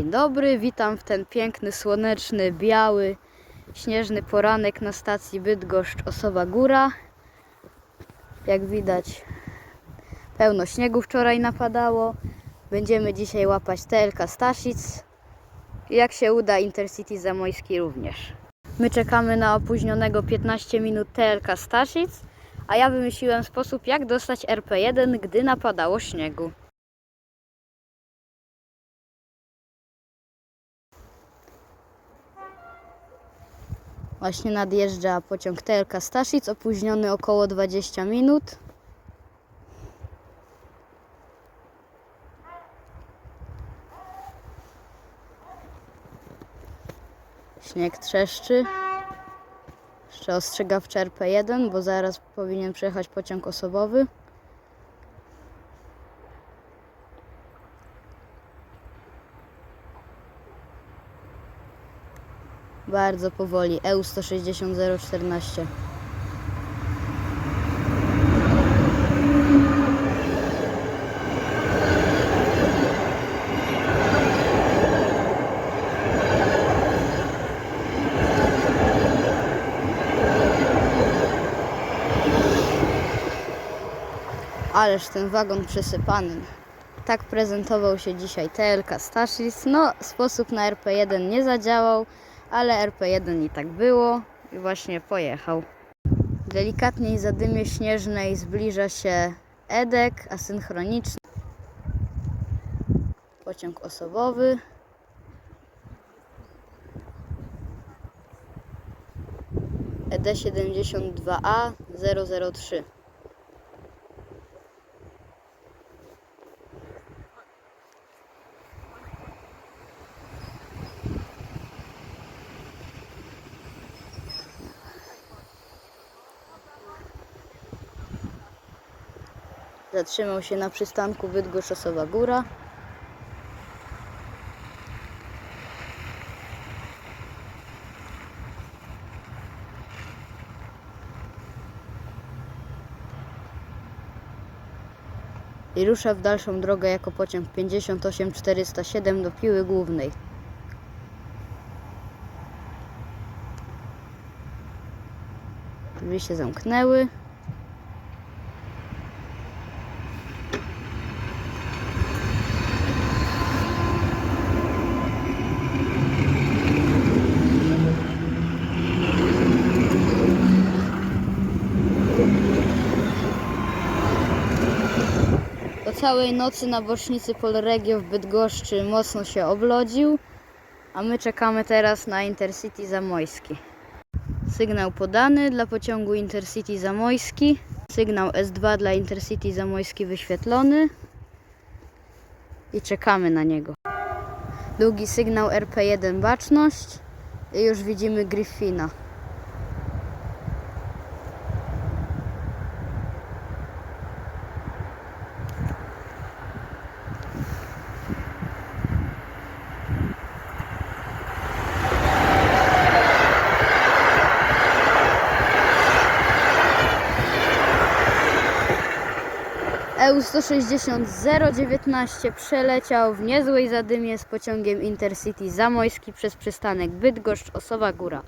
Dzień dobry, witam w ten piękny, słoneczny, biały, śnieżny poranek na stacji Bydgoszcz Osowa Góra. Jak widać, pełno śniegu wczoraj napadało. Będziemy dzisiaj łapać TLK Staszic. Jak się uda, Intercity Zamojski również. My czekamy na opóźnionego 15 minut TLK Staszic, a ja wymyśliłem sposób, jak dostać RP1, gdy napadało śniegu. Właśnie nadjeżdża pociąg TLK Staszic, opóźniony około 20 minut. Śnieg trzeszczy. Jeszcze ostrzegawczy RP1, bo zaraz powinien przejechać pociąg osobowy. Bardzo powoli. EU 160 014. Ależ ten wagon przesypany. Tak prezentował się dzisiaj TLK Staszic. No, sposób na RP1 nie zadziałał, ale RP1 i tak było i właśnie pojechał. Delikatniej za dymie śnieżnej zbliża się edek asynchroniczny, pociąg osobowy. ED72A003 Zatrzymał się na przystanku Bydgoszcz Osowa Góra. I rusza w dalszą drogę jako pociąg 58407 do Piły Głównej. Drzwi się zamknęły. Po całej nocy na bocznicy Polregio w Bydgoszczy mocno się oblodził, a my czekamy teraz na Intercity Zamojski. Sygnał podany dla pociągu Intercity Zamojski. Sygnał S2 dla Intercity Zamojski wyświetlony. I czekamy na niego. Długi sygnał RP1 baczność. I już widzimy Griffina. EU 160 019 przeleciał w niezłej zadymie z pociągiem Intercity Zamojski przez przystanek Bydgoszcz Osowa Góra.